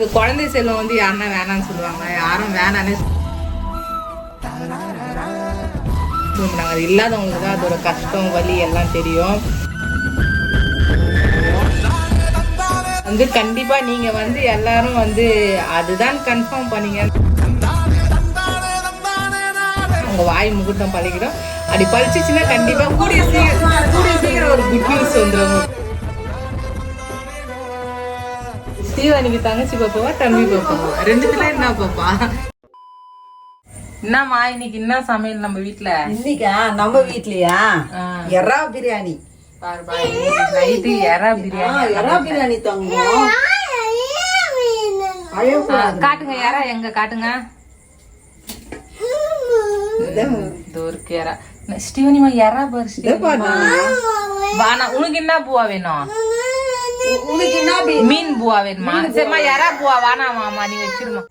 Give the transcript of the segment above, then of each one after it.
குழந்தை செல்வம் வந்து யாருன்னா வேணாம்னு சொல்லுவாங்க. யாரும் வேணான்னு சொல்லுவாங்க. அது இல்லாதவங்களுக்கு தான் அதோட கஷ்டம் வலி எல்லாம் தெரியும். வந்து கண்டிப்பா நீங்க வந்து எல்லாரும் வந்து அதுதான் கன்ஃபார்ம் பண்ணீங்க. உங்க வாய் முகூர்த்தம் பழகிடும். அப்படி பழிச்சிச்சுன்னா கண்டிப்பா கூடிய சீக்கிரம் கூடிய சீக்கிரம் ஒரு குட் நியூஸ் வந்துடும் ஸ்ரீவாணிக்கு தங்கச்சி பாப்பாவா தம்பி பாப்பாவா? ரெண்டுத்துல என்ன பாப்பா? என்னம்மா இன்னைக்கு என்ன சமையல் நம்ம வீட்ல? இன்னைக்கா? நம்ம வீட்லயா. எறா பிரியாணி. நைட்டு எறா பிரியாணி. எறா பிரியாணி தங்கம். அழக்கூடாது. காட்டுங்க எறா எங்க? காட்டுங்க. இதோ இருக்கு எறா. ஸ்ரீவனிமா எறா பாரு. வானா உனக்கு என்ன பூவா வேணும் உனக்கு என்ன பி- மீன் பூவா வேணுமா? சரிம்மா எறா பூவா வானாமாமா நீ வச்சிருமா.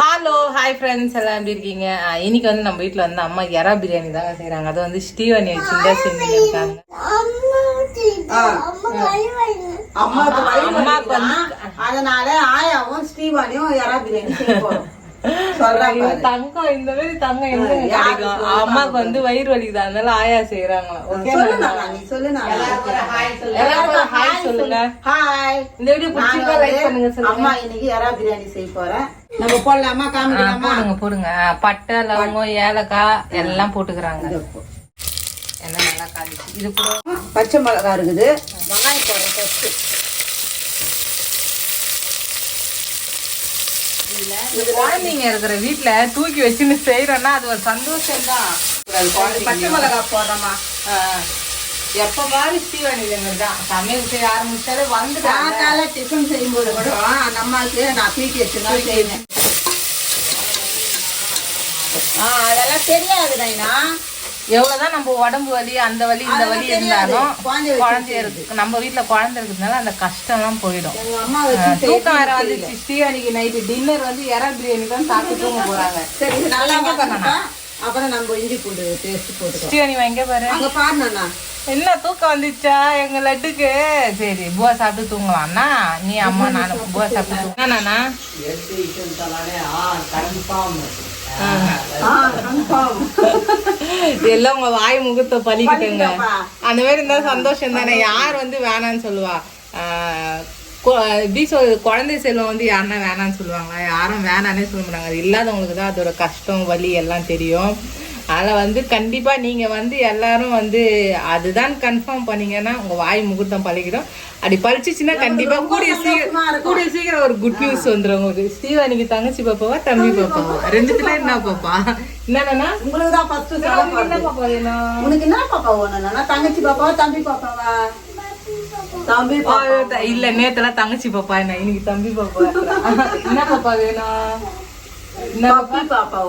ஹலோ ஹாய் ஃப்ரெண்ட்ஸ் எல்லாம் எப்படி இருக்கீங்க? இன்னைக்கு வந்து நம்ம வீட்ல வந்து அம்மா எறா பிரியாணி தாங்க செய்றாங்க. அது வந்து ஸ்ரீவனி வச்சுதான் செஞ்சுட்டு இருக்காங்க. அம்மாவுக்கு வந்து? அதனால ஆயாவும் ஸ்ரீவாணியும் எறா பிரியாணி செய்ய பாரு. தங்கம் இந்த மாதிரி தங்கம் எங்க கிடைக்கும்? அம்மாக்கு வந்து வயிறு வலிக்குது அதனால ஆயா செய்யறாங்க ஓகே சொல்லு நானா, நீ சொல்லு நானா. எல்லாருக்கும் ஹாய் சொல்லுங்க. ஹாய் இந்த வீடியோ நாங்க பிடிச்சிருக்கா லைக் பண்ணுங்க வந்து சொல்லுங்க. அம்மா இன்னைக்கு எறா பிரியாணி செய்ய போறேன். நம்ம போடலாமா? ஆ, காமிக்கலாமா? போடுங்க பட்டை லவங்கம் ஏலக்காய் எல்லாம் போட்டுக்கிறாங்க. எல்லாம் நல்லா காஞ்சிச்சு. இது கூட பச்சை மிளகா இருக்குது. வெங்காயம் போடுறேன் ஃபர்ஸ்ட் குழந்தைங்க இருக்கிற வீட்ல தூக்கி வச்சுன்னு செய்யறோம்னா அது ஒரு சந்தோஷம் தான் பச்சை மிளகா போடுறோமா? எப்ப பாரு ஸ்ரீவாணிங்க தான் சமையல் செய்ய ஆரம்பிச்சாலே வந்துட்டாங்க காத்தால டிஃபன் செய்யும்போது கூட அந்த அம்மாவுக்கு நான் தூக்கி வச்சு தான் செய்வேன். ஆ அதெல்லாம் தெரியாது நைனா எவ்வளவுதான் நம்ம உடம்பு வலி அந்த வலி இந்த வலி. இருந்தாலும் குழந்தைய இருக்கு நம்ம வீட்ல குழந்தை இருக்கிறதுனால அந்த கஷ்டம்லாம் போயிடும். எங்க அம்மா வச்சு தூக்கம் வேற வந்துச்சு. ஸ்ரீவாணிக்கு நைட்டு டின்னர் வந்து இறா பிரியாணி தான் சாப்பிட்டு தூங்க போறாங்க. சரி நல்லா அப்புறம் நம்ம இஞ்சி பூண்டு பேஸ்ட் போட்டுக்கலாம். ஸ்ரீவாணி எங்க பாரு. அங்க பாருண்ணா என்ன தூக்கம் வந்துச்சா? எங்க லட்டுக்கு? சரி பூவா சாப்பிட்டு தூங்கலாம்னா நீ அம்மா நானும் பூவா சாப்பிட்டு தூங்க நானா? ஆ கன்ஃபார்ம் எல்லாம் உங்க வாய் முகத்தை பழிக்கிட்டுங்க. அந்த மாதிரி இருந்தா சந்தோஷம் தானே. யார் வந்து வேணான்னு சொல்லுவா? எப்படி சொல் குழந்தை செல்வம் வந்து யாருன்னா வேணான்னு சொல்லுவாங்களா? யாரும் வேணான்னே சொல்ல மாட்டாங்க. அது இல்லாதவங்களுக்கு தான் அதோட கஷ்டம் வலி எல்லாம் தெரியும். அதில் வந்து கண்டிப்பா நீங்க வந்து எல்லாரும் வந்து அதுதான் கன்ஃபார்ம் பண்ணீங்கன்னா உங்க வாய் முகூர்த்தம் பழகிடும். அப்படி பழிச்சிச்சுன்னா கண்டிப்பா கூடிய சீக்கிரம் கூடிய சீக்கிரம் ஒரு குட் நியூஸ் வந்துடும் உங்களுக்கு ஸ்ரீவாணிக்கு தங்கச்சி பாப்பாவா தம்பி பாப்பாவா? ரெண்டுத்துல என்ன பாப்பா. என்னன்னா? உங்களுக்கு தான் ஃபர்ஸ்ட் என்ன பாப்பா வேணும்? உனக்கு என்ன பாப்பா வேணும்னா தங்கச்சி பாப்பாவா தம்பி பாப்பாவா? தம்பி த- இல்ல நேத்தெல்லாம் தங்கச்சி பாப்பா என்ன? இன்னைக்கு தம்பி பாப்பா. என்ன பாப்பா வேணும்? பாப்பா பாப்பா?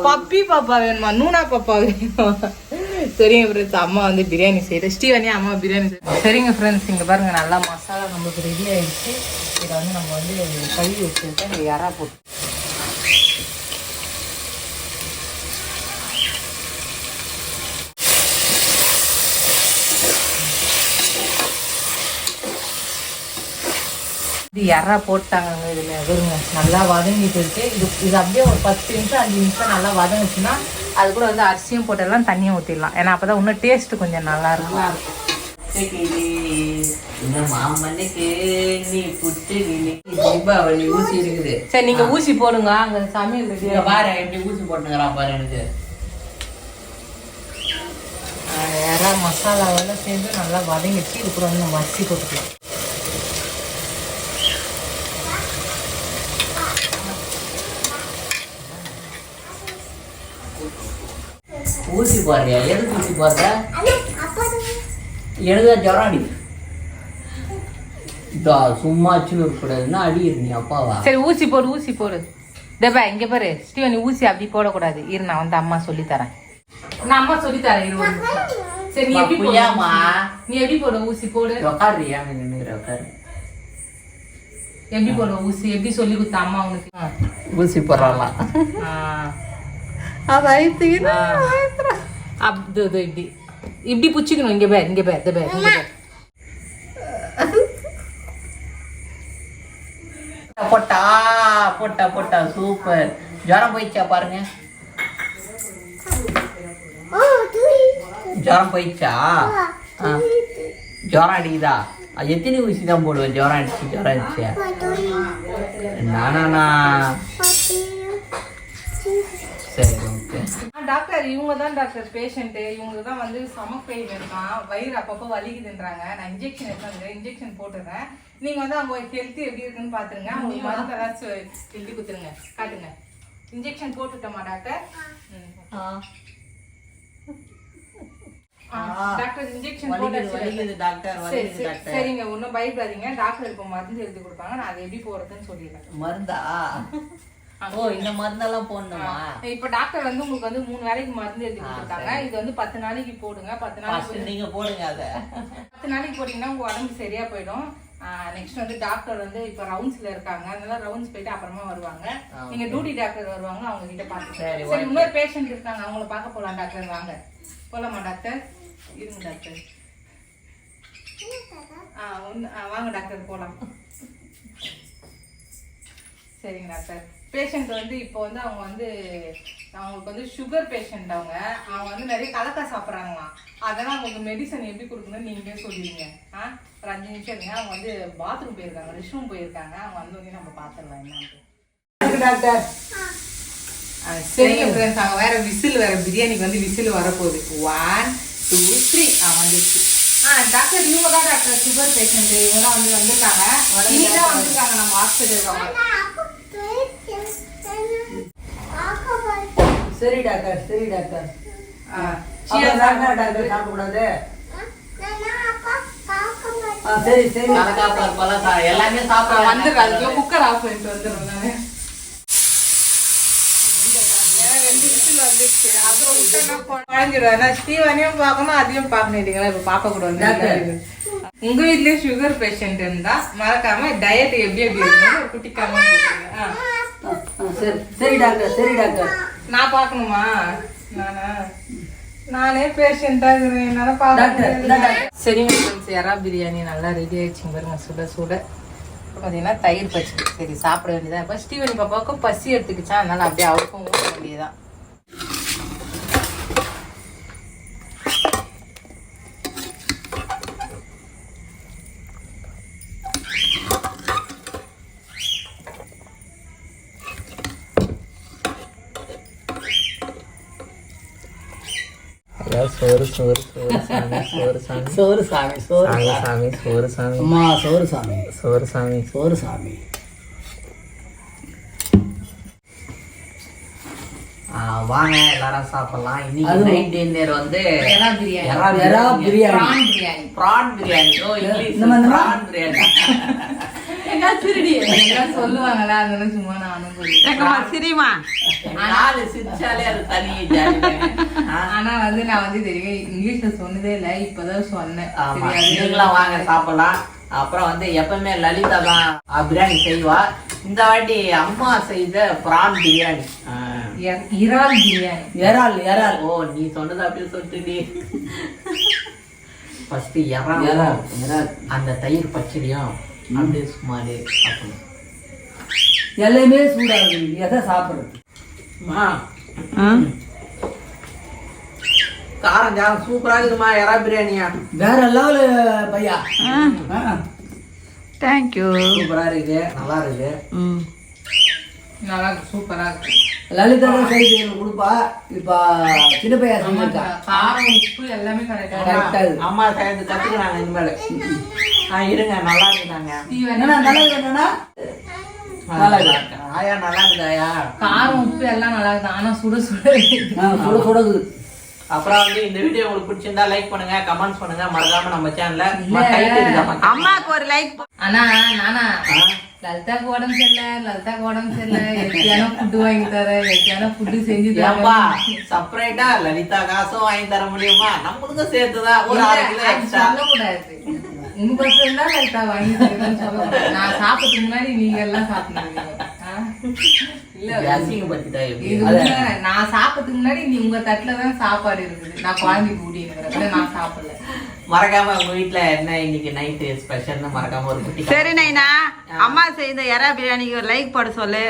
வேணுமா? நூனா பாப்பா வேணும்? சரிங்க ஃப்ரெண்ட்ஸ் அம்மா வந்து பிரியாணி செய்யுது ஸ்ரீவனி அம்மா பிரியாணி செய்யுது சரிங்க ஃப்ரெண்ட்ஸ் இங்க பாருங்க நல்லா மசாலா நம்மளுக்கு ரெடி ஆயிடுச்சு. இதை வந்து நம்ம வந்து கழுவி வச்சுருக்கோம் இந்த இறா போட்டு இது எறா போட்டாங்க இதுல வருங்க நல்லா வதங்கிட்டு இருக்கு. இது இது அப்படியே ஒரு பத்து நிமிஷம் அஞ்சு நிமிஷம் நல்லா வதங்குச்சுன்னா அது கூட வந்து அரிசியும் போட்டெல்லாம் தண்ணியும் ஊற்றிடலாம் ஏன்னா அப்பதான் இன்னும் டேஸ்ட் கொஞ்சம் நல்லா இருக்கும். சரி நீங்க ஊசி போடுங்க. அங்க சமையல் பாரு எப்படி ஊசி போட்டுக்கிறான் பாரு எனக்கு. மசாலாவெல்லாம் சேர்ந்து நல்லா வதங்கிச்சு இது கூட வந்து நம்ம அரிசி போட்டுக்கலாம். ஊசி போடுறியா எதுக்கு ஊசி போடுற தான். ஜுரம் அடி இதா சும்மா இருக்கக்கூடாதுன்னா அடியிரு நீ அப்பாவா? சரி ஊசி போடு ஊசி போடு. தேபா இங்க பாரு. ஸ்ரீவனி ஊசி அப்படி போடக்கூடாது. இரு நான் வந்து அம்மா சொல்லி தரேன். நான் அம்மா சொல்லி தரேன் இரு ஒரு நிமிஷம். சரி நீ எப்படி போடு? புரியாமா? நீ எப்படி போடு ஊசி போடு? உக்காடுறியா நின்று உக்காரு எப்படி போடுற ஊசி? எப்படி சொல்லி கொடுத்த அம்மா உனக்கு. ஊசி போடுறாலாம் ஆ. அது ஐத்து ஆ. அப்~ இதோ, இதோ இப்படி. இப்படி புச்சிக்கணும் இங்க பேர் இங்க பேர் இந்த பேர் இங்க பேர். போட்டா போட்டா போட்டா சூப்பர் ஜுரம் போயிடுச்சா பாருங்க. ஜுரம் போயிடுச்சா? ஆ. ஜுரம் அடிக்குதா? அது எத்தனை ஊசி தான் போடுவேன். ஜுரம் அடிச்சு ஜுரம் அடிச்சு. நானா சரி ஓகே ஆ, டாக்டர் இவங்க தான் டாக்டர் பேஷண்ட்டு இவங்களுக்கு தான் வந்து ஸ்டமக் பெயின் இருக்கான். வயிறு அப்பப்போ வலிக்குதுன்றாங்க. நான் இன்ஜெக்ஷன் எடுத்தாங்க இன்ஜெக்ஷன் போட்டுறேன். நீங்கள் வந்து அவங்க ஹெல்த் எப்படி இருக்குன்னு பார்த்துருங்க அவங்களுக்கு மருந்து ஏதாச்சும் எழுதி கொடுத்துருங்க. காட்டுங்க. இன்ஜெக்ஷன் போட்டுட்டோமா டாக்டர் டாக்டர் இன்ஜெக்ஷன் போட்டாச்சு. டாக்டர் சரி, சரி, சரிங்க ஒன்றும் பயப்படாதீங்க. டாக்டர் இப்போ மருந்து எழுதி கொடுப்பாங்க. நான் அதை எப்படி போடுறதுன்னு சொல்லிடுறேன். மருந்தா? ஓ இந்த மருந்தெல்லாம் போடணுமா? இப்போ டாக்டர் வந்து உங்களுக்கு வந்து மூணு வேளைக்கு மருந்து எழுதி கொடுத்தாங்க இது வந்து பத்து நாளைக்கு போடுங்க. பத்து நாளைக்கு நீங்க போடுங்க அத. பத்து நாளைக்கு போட்டீங்கன்னா உங்க உடம்பு சரியா போயிடும். நெக்ஸ்ட் வந்து டாக்டர் வந்து இப்போ ரவுண்ட்ஸ்ல இருக்காங்க. அதனால ரவுண்ட்ஸ் போயிட்டு அப்புறமா வருவாங்க. நீங்க டியூட்டி டாக்டர் வருவாங்க. அவங்க கிட்ட பார்த்து சரி, இன்னொரு பேஷண்ட் இருக்காங்க. அவங்கள பார்க்க போலாம் டாக்டர் வாங்க. போலாமா டாக்டர் இருங்க டாக்டர் வாங்க டாக்டர் போலாம். சரிங்க டாக்டர் பேஷண்ட் வந்து இப்போ வந்து அவங்க வந்து அவங்களுக்கு வந்து சுகர் பேஷண்ட் அவங்க. அவங்க வந்து நிறைய கலக்காய் சாப்பிட்றாங்களாம். அதெல்லாம் அவங்களுக்கு மெடிசன் எப்படி கொடுக்கணும்னு நீங்களே சொல்லிடுங்க. ஆ? ஒரு அஞ்சு நிமிஷம் இருங்க. அவங்க வந்து பாத்ரூம் போயிருக்காங்க ரெஸ்ட் ரூம் போயிருக்காங்க. அவங்க வந்து வந்து நம்ம பார்த்துடலாம் என்னன்ட்டு டாக்டர். சரிங்க ஃப்ரெண்ட்ஸ் அவங்க வேற விசில் வேற பிரியாணிக்கு வந்து விசில் வரப்போகுது. ஒன் டூ த்ரீ ஆ வந்துருச்சு. ஆ டாக்டர் இவங்க தான் டாக்டர் சுகர் பேஷண்ட் இவங்க தான் வந்து வந்திருக்காங்க. இன்னைக்கு தான் வந்திருக்காங்க. நம்ம ஹாஸ்பிட்டலுக்கு சரி டாக்டர் சரி டாக்டர். டாக்டர் டாக்டர் சாப்பிடக்கூடாது ஆ சரி சரி எல்லாமே சாப்பிட வந்துடுறேன் அதுக்குள்ள குக்கர் ஆஃப் பண்ணிட்டு வந்துடுறேன் நானு. ரெண்டு விசில் வந்துடுச்சு. அப்புறம் குழஞ்சிடும். ஸ்டீவனையும் பார்க்கணும், அதையும் பார்க்கணும் இல்லைங்களா? இப்ப பாப்பா கூட வந்து டாக்டர். உங்க வீட்லயும் சுகர் பேஷண்ட் இருந்தா மறக்காம டயட் எப்படி எப்படி இருக்கணும் ஒரு குட்டி கமெண்ட் சரி சரி டாக்டர் சரி டாக்டர் நான் பார்க்கணுமா? நானா? நானே பேஷண்டா இருக்கிறேன். என்னால பார்க்க. சரிங்க ஃப்ரெண்ட்ஸ் எறா பிரியாணி? நல்லா ரெடி ஆயிடுச்சுங்க பாருங்க. சுட சுட. பார்த்தீங்கன்னா தயிர் பச்சடி. சரி சாப்பிட வேண்டியதான் இப்போ ஸ்டீவன் பாப்பாவுக்கும் பசி எடுத்துக்கிச்சா அதனால அப்படியே அவருக்கும் ஊட்ட வேண்டியதான் சோறு சோறு சோறு சாமி சோறு சாமி. சோறு சாமி சோறு சாமி சோறு சாமி. அம்மா சோறு சாமி. சோறு சாமி. சோறு சாமி. ஆ, வாங்க எல்லாரும் சாப்பிடலாம். இன்னைக்கு நைட் டின்னர் வந்து எறா பிரியாணி. எறா எறா பிரியாணி. ப்ரான் பிரியாணி. ப்ரான் பிரியாணி. ஓ இங்கிலீஷ் ப்ரான் பிரியாணி. எல்லாம் அதனால சும்மா நானும் நாலு சிரிச்சாலே அது தனி ஜாலி ஆனா வந்து நான் வந்து தெரியும் இங்கிலீஷ்ல சொன்னதே இல்லை இப்பதான் சொன்னேன். நீங்களும் வாங்க சாப்பிடலாம். அப்புறம் வந்து எப்பவுமே லலிதா தான் பிரியாணி செய்வா. இந்த வாட்டி அம்மா செய்த ப்ரான் பிரியாணி. இறால் பிரியாணி. இறால் இறால். ஓ நீ சொன்னது அப்படியே சொல்லிட்டு. ஃபர்ஸ்ட் இறால் இறால். அந்த தயிர் பச்சடியும் அப்படியே சும்மாலே சாப்பிடணும். எல்லாமே சூடாகுது. எதை சாப்பிடுறது அம்மா, காரம் ஜாரம் சூப்பரா இருக்குமா எறா பிரியாணியா? வேற லெவலு பையா. ஆ. தேங்க்யூ சூப்பரா இருக்கு நல்லா இருக்கு. ம். நல்லா இருக்கு சூப்பரா இருக்கு லலிதா தான் செய்து எங்களுக்கு கொடுப்பா. இப்ப சின்ன காரம் உப்பு எல்லாமே கரெக்டா கரெக்டா இருக்கு? அம்மா சேர்ந்து கத்துக்கிறாங்க இனிமேல். ஆ இருங்க நல்லா இருக்குதாங்க என்னண்ணா நல்லா இருக்கு நல்லா இருக்கு ஆயா நல்லா இருக்குதாயா காரம் உப்பு எல்லாம் நல்லா இருக்கு ஆனா சுட சுட இருக்கு. சுட சுட. அப்புறம் வந்து இந்த வீடியோ உங்களுக்கு பிடிச்சிருந்தா லைக் பண்ணுங்க கமெண்ட்ஸ் பண்ணுங்க. மறக்காம நம்ம சேனல்ல அம்மாக்கு ஒரு லைக் ஆனா நானா? லலிதாக்கு உடம்பு சரியில்லை லலிதாக்கு உடம்பு சரியில்லை. எப்படியான ஃபுட்டு வாங்கி தர எப்படியான ஃபுட்டு செஞ்சு ஏப்பா தர செப்பரேட்டா லலிதா காசும் வாங்கி தர முடியுமா? நம்மளுக்கும் சேர்த்துதான் ஒரு அரை கிலோ எக்ஸ்ட்ரா சொல்லக்கூடாது. உங்களுக்கோசரம் தான் லலிதா வாங்கி தருவேன்னு சொல்லக்கூடாது. நான் சாப்பிட்டு முன்னாடி நீங்க எல்லாம் சாப்பிடுவீங்க நான் சாப்பிட்டதுக்கு முன்னாடி நீ உங்க தட்டுல தான் சாப்பாடு இருக்குது நான் குழந்தைக்கு ஊட்டின்னு நான் சாப்பிடல. மறக்காம உங்க வீட்ல என்ன இன்னைக்கு நைட்டு ஸ்பெஷல்னு மறக்காம ஒரு குட்டி சரி நைனா. அம்மா செய்த எறா பிரியாணிக்கு ஒரு லைக் போட சொல்லு.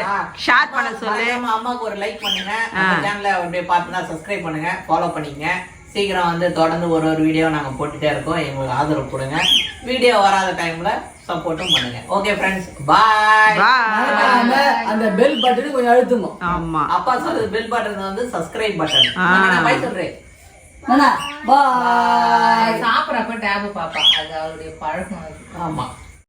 ஷேர் பண்ண சொல்லு. அம்மாக்கு ஒரு லைக் பண்ணுங்க. நம்ம சேனலை அப்படியே பார்த்துனா சப்ஸ்கிரைப் பண்ணுங்க. ஃபாலோ பண்ணிக்கங்க. சீக்கிரம் வந்து தொடர்ந்து ஒரு ஒரு வீடியோ நாங்க போட்டுட்டே இருக்கோம். எங்களுக்கு ஆதரவு கொடுங்க. வீடியோ வராத டைம்ல சப்போர்ட்டும் பண்ணுங்க. ஓகே ஃப்ரெண்ட்ஸ் பாய் பாய் அந்த பெல் பட்டனு கொஞ்சம் அழுத்துங்க ஆமா. அப்பா சொல்றது பெல் பட்டன் வந்து சப்ஸ்கிரைப் பட்டன். நான் பாய் சொல்றேன்? பாய் சாப்பிட்றப்ப டேபு பாப்பா. அது அவளுடைய பழக்கம். ஆமா.